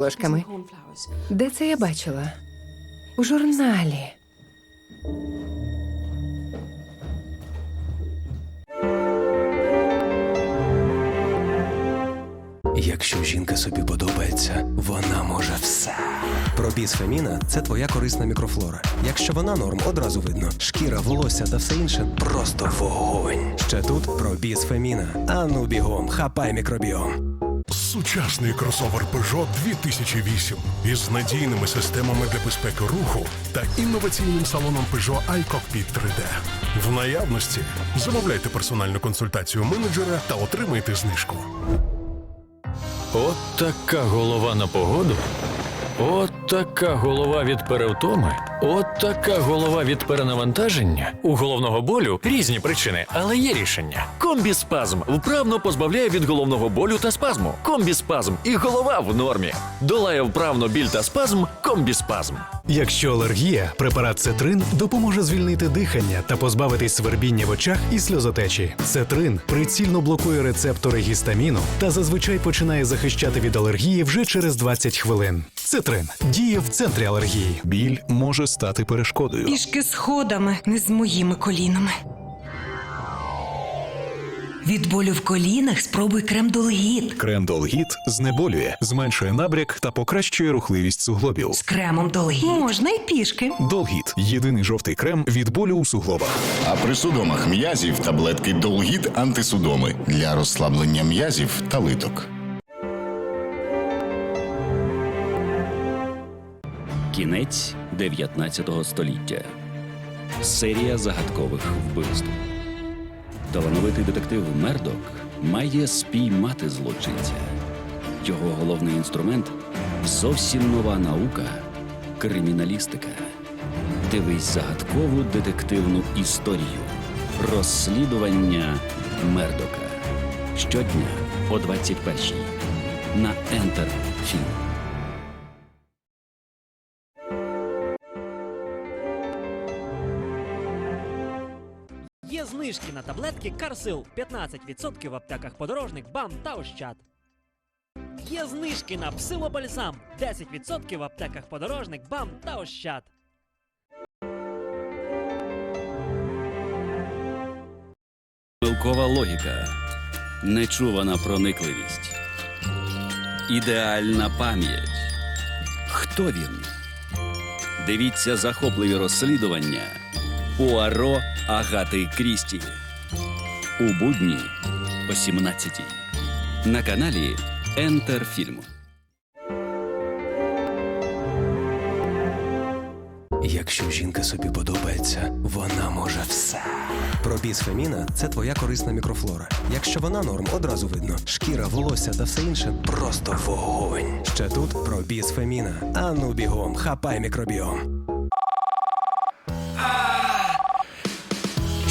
ложками. Де це я бачила? У журналі. Якщо жінка собі подобається, вона може все. Пробіз Феміна це твоя корисна мікрофлора. Якщо вона норм, одразу видно. Шкіра, волосся та все інше просто вогонь. Ще тут пробіз Феміна. Ану бігом, хапай мікробіом. Сучасний кросовер Peugeot 2008 із надійними системами для безпеки руху та інноваційним салоном Peugeot iCockpit 3D. В наявності замовляйте персональну консультацію менеджера та отримайте знижку. От така голова на погоду. От така голова від перевтоми. От така голова від перенавантаження. У головного болю різні причини, але є рішення. Комбіспазм вправно позбавляє від головного болю та спазму. Комбіспазм і голова в нормі. Долає вправно біль та спазм. Комбіспазм. Якщо алергія, препарат Цетрин допоможе звільнити дихання та позбавитись свербіння в очах і сльозотечі. Цетрин прицільно блокує рецептори гістаміну та зазвичай починає захищати від алергії вже через 20 хвилин. Цетрин діє в центрі алергії. Біль може стати перешкодою. Пішки сходами, не з моїми колінами. Від болю в колінах спробуй крем Долгіт. Крем Долгіт знеболює, зменшує набряк та покращує рухливість суглобів. З кремом Долгіт. Можна й пішки. Долгіт єдиний жовтий крем від болю у суглобах. А при судомах м'язів таблетки Долгіт антисудоми для розслаблення м'язів та литок. Кінець 19 століття. Серія загадкових вбивств. Талановитий детектив Мердок має спіймати злочинця. Його головний інструмент зовсім нова наука криміналістика. Дивись загадкову детективну історію. Розслідування Мердока. Щодня о 21-й на Ентер. Знижки на таблетки Карсил 15% в аптеках подорожник, БАМ та Ощад. Є знижки на псилобальзам 10% в аптеках подорожник, БАМ та Ощад. Пилкова логіка, нечувана проникливість, ідеальна пам'ять. Хто він? Дивіться захопливі розслідування Пуаро Агати Крісті. У будні о 17 на каналі Ентер Фільм. Якщо жінка собі подобається, вона може все. Пробіз Феміна це твоя корисна мікрофлора. Якщо вона норм, одразу видно. Шкіра, волосся та все інше просто вогонь. Ще тут пробіз Феміна. Ану бігом, хапай мікробіом.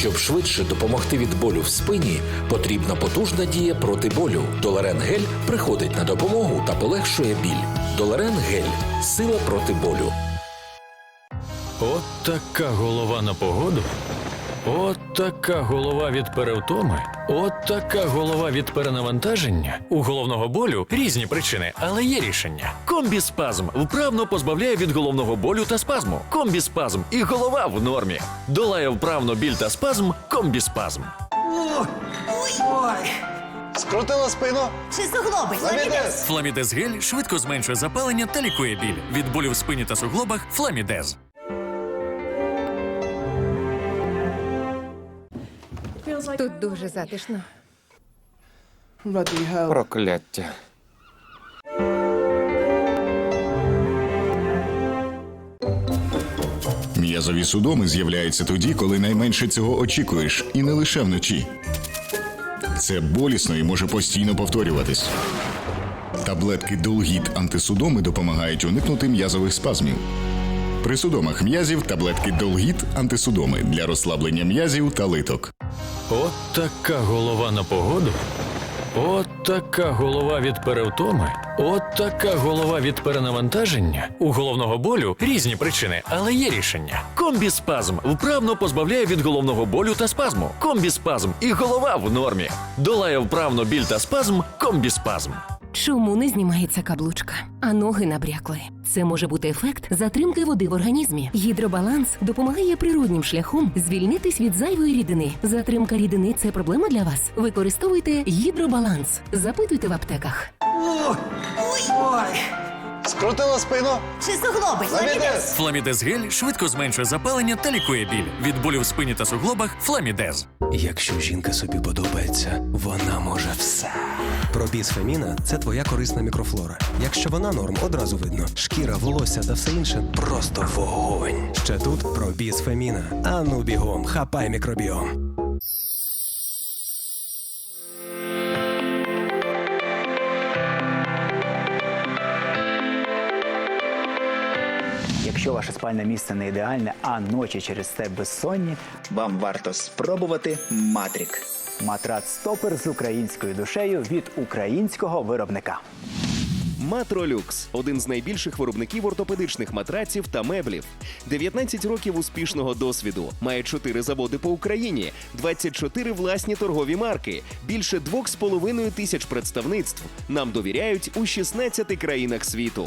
Щоб швидше допомогти від болю в спині, потрібна потужна дія проти болю. Доларен гель приходить на допомогу та полегшує біль. Доларен гель сила проти болю. От така голова на погоду. От така голова від перевтоми. От така голова від перенавантаження. У головного болю різні причини, але є рішення. Комбіспазм вправно позбавляє від головного болю та спазму. Комбіспазм і голова в нормі. Долає вправно біль та спазм. Комбіспазм. Скрутила спину. Чи суглоби? Фламідез гель швидко зменшує запалення та лікує біль. Від болю в спині та суглобах Фламідез. Тут дуже затишно. Прокляття. М'язові судоми з'являються тоді, коли найменше цього очікуєш, і не лише вночі. Це болісно і може постійно повторюватись. Таблетки Долгіт антисудоми допомагають уникнути м'язових спазмів. При судомах м'язів таблетки Долгіт антисудоми для розслаблення м'язів та литок. От така голова на погоду. От така голова від перевтоми. От така голова від перенавантаження. У головного болю різні причини, але є рішення. Комбіспазм вправно позбавляє від головного болю та спазму. Комбіспазм і голова в нормі. Долає вправно біль та спазм. Комбіспазм. Чому не знімається каблучка, а ноги набрякли? Це може бути ефект затримки води в організмі. Гідробаланс допомагає природнім шляхом звільнитись від зайвої рідини. Затримка рідини це проблема для вас. Використовуйте гідробаланс. Запитуйте в аптеках. Скрутила спину. Чи суглоби? Ламідес. Фламідез гель швидко зменшує запалення та лікує біль. Від болю в спині та суглобах Фламідез. Якщо жінка собі подобається, вона може все. Пробіз Феміна це твоя корисна мікрофлора. Якщо вона норм, одразу видно. Шкіра, волосся та все інше просто вогонь. Ще тут пробіз Феміна. Ану бігом, хапай мікробіом. Якщо ваше спальне місце не ідеальне, а ночі через це безсонні, вам варто спробувати Матрік. Матрац стопер з українською душею від українського виробника. Матролюкс один з найбільших виробників ортопедичних матраців та меблів. 19 років успішного досвіду. Має 4 заводи по Україні, 24 власні торгові марки, більше 2,5 тисяч представництв. Нам довіряють у 16 країнах світу.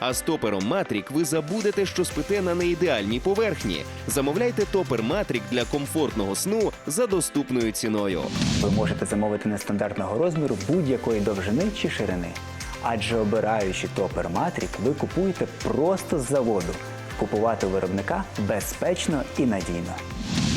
А з топером Матрік ви забудете, що спите на неідеальній поверхні. Замовляйте топер Матрік для комфортного сну за доступною ціною. Ви можете замовити нестандартного розміру будь-якої довжини чи ширини. Адже обираючи топер Матрік, ви купуєте просто з заводу. Купувати виробника безпечно і надійно.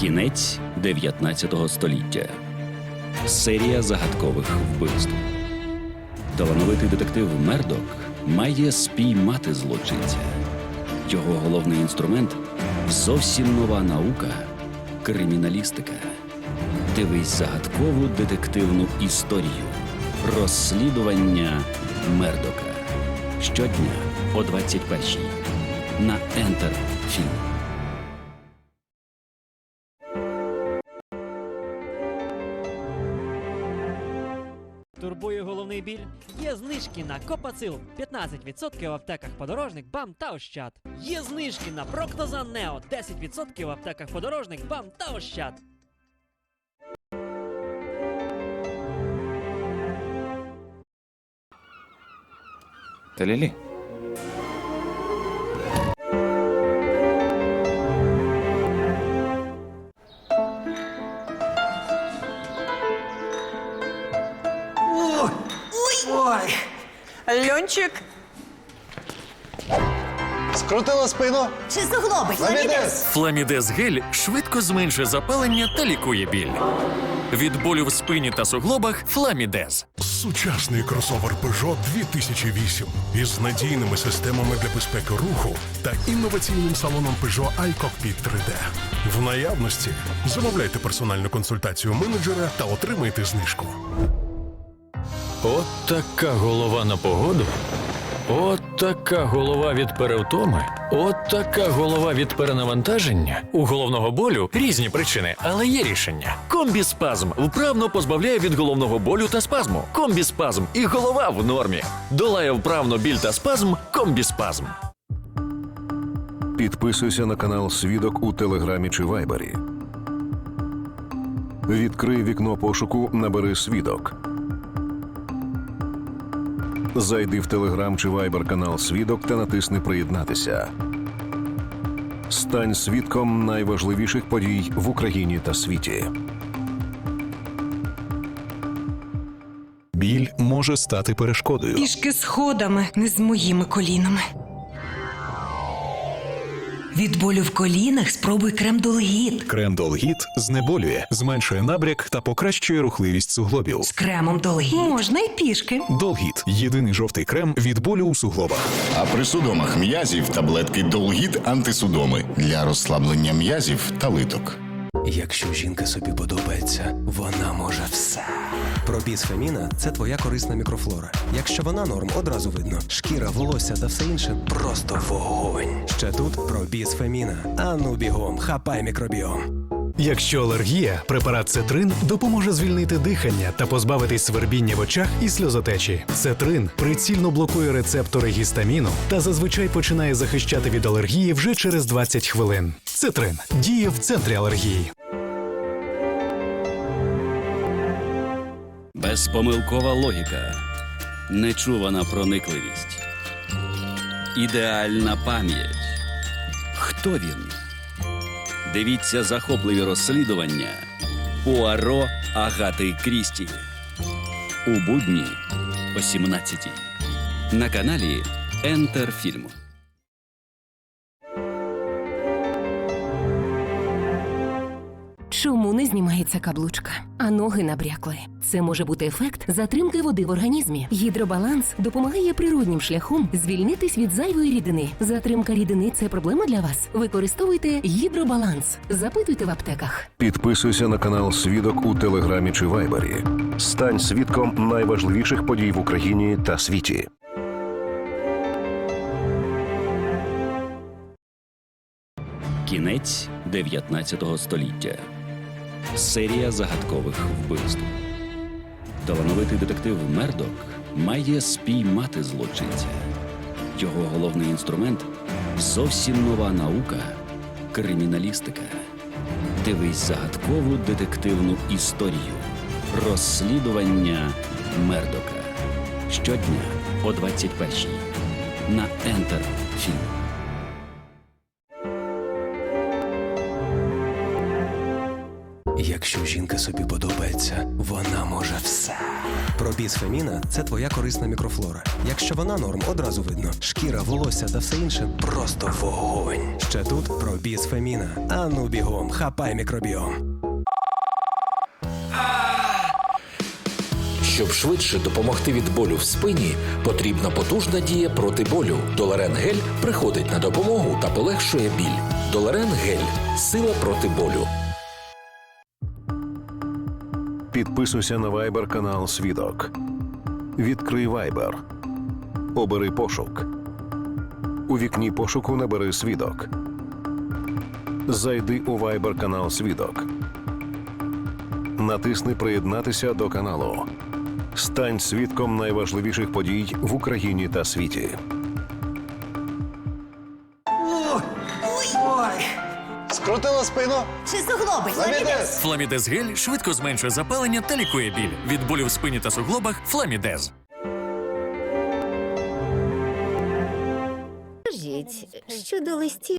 Кінець 19 століття. Серія загадкових вбивств. Талановитий детектив Мердок має спіймати злочинця. Його головний інструмент зовсім нова наука криміналістика. Дивись загадкову детективну історію. Розслідування Мердока. Щодня о 21-й на Фільм. Турбує головний біль? Є знижки на Копацил 15% в аптеках подорожник, бам та ощад. Є знижки на Проктозан Нео 10% в аптеках подорожник, бам та ощад. Та лілі. Льончик, Скрутила спину. чи суглоби? Ламідес. Фламідез гель швидко зменшує запалення та лікує біль. Від болю в спині та суглобах Фламідез. Сучасний кросовер Peugeot 2008 із надійними системами для безпеки руху та інноваційним салоном Peugeot iCockpit 3D. В наявності замовляйте персональну консультацію менеджера та отримайте знижку. От така голова на погоду. От така голова від перевтоми. От така голова від перенавантаження. У головного болю різні причини, але є рішення. Комбіспазм вправно позбавляє від головного болю та спазму. Комбіспазм і голова в нормі. Долає вправно біль та спазм. Комбіспазм. Підписуйся на канал Свідок у Телеграмі чи Вайбері. Відкрий вікно пошуку, набери свідок. Зайди в Телеграм чи Вайбер канал Свідок та натисни Приєднатися. Стань свідком найважливіших подій в Україні та світі. Біль може стати перешкодою. Пішки сходами, не з моїми колінами. Від болю в колінах спробуй крем Долгіт. Крем Долгіт знеболює, зменшує набряк та покращує рухливість суглобів. З кремом Долгіт. Можна й пішки. Долгіт єдиний жовтий крем від болю у суглобах. А при судомах м'язів таблетки Долгіт антисудоми для розслаблення м'язів та литок. Якщо жінка собі подобається, вона може все. Пробіз Феміна це твоя корисна мікрофлора. Якщо вона норм, одразу видно. Шкіра, волосся та все інше просто вогонь. Ще тут пробіз Феміна. Ану бігом, хапай мікробіом. Якщо алергія, препарат Цетрин допоможе звільнити дихання та позбавитись свербіння в очах і сльозотечі. Цетрин прицільно блокує рецептори гістаміну та зазвичай починає захищати від алергії вже через 20 хвилин. Цетрин діє в центрі алергії. Безпомилкова логіка, нечувана проникливість, ідеальна пам'ять. Хто він? Дивіться захопливі розслідування Пуаро Агати Крісті. У будні о 17 на каналі Ентер не знімається каблучка, а ноги набрякли? Це може бути ефект затримки води в організмі. Гідробаланс допомагає природнім шляхом звільнитись від зайвої рідини. Затримка рідини це проблема для вас. Використовуйте гідробаланс. Запитуйте в аптеках. Підписуйся на канал Свідок у Телеграмі чи Вайбері. Стань свідком найважливіших подій в Україні та світі. Кінець 19 століття. Серія загадкових вбивств. Талановитий детектив Мердок має спіймати злочинця. Його головний інструмент зовсім нова наука криміналістика. Дивись загадкову детективну історію. Розслідування Мердока. Щодня о 21-й на Ентер. Якщо жінка собі подобається, вона може все. Пробіз Феміна це твоя корисна мікрофлора. Якщо вона норм, одразу видно. Шкіра, волосся та все інше просто вогонь. Ще тут пробіз Феміна. Ану бігом, хапай мікробіом. Щоб швидше допомогти від болю в спині, потрібна потужна дія проти болю. Доларен гель приходить на допомогу та полегшує біль. Доларен гель сила проти болю. Підписуйся на Вайбер канал Свідок. Відкрий Вайбер. Обери пошук. У вікні пошуку набери свідок. Зайди у Вайбер канал Свідок. Натисни Приєднатися до каналу. Стань свідком найважливіших подій в Україні та світі. Скрутила спину. Чи суглоби? Фламідез. Фламідез гель швидко зменшує запалення та лікує біль. Від болю в спині та суглобах Фламідез. Скажіть, щодо листів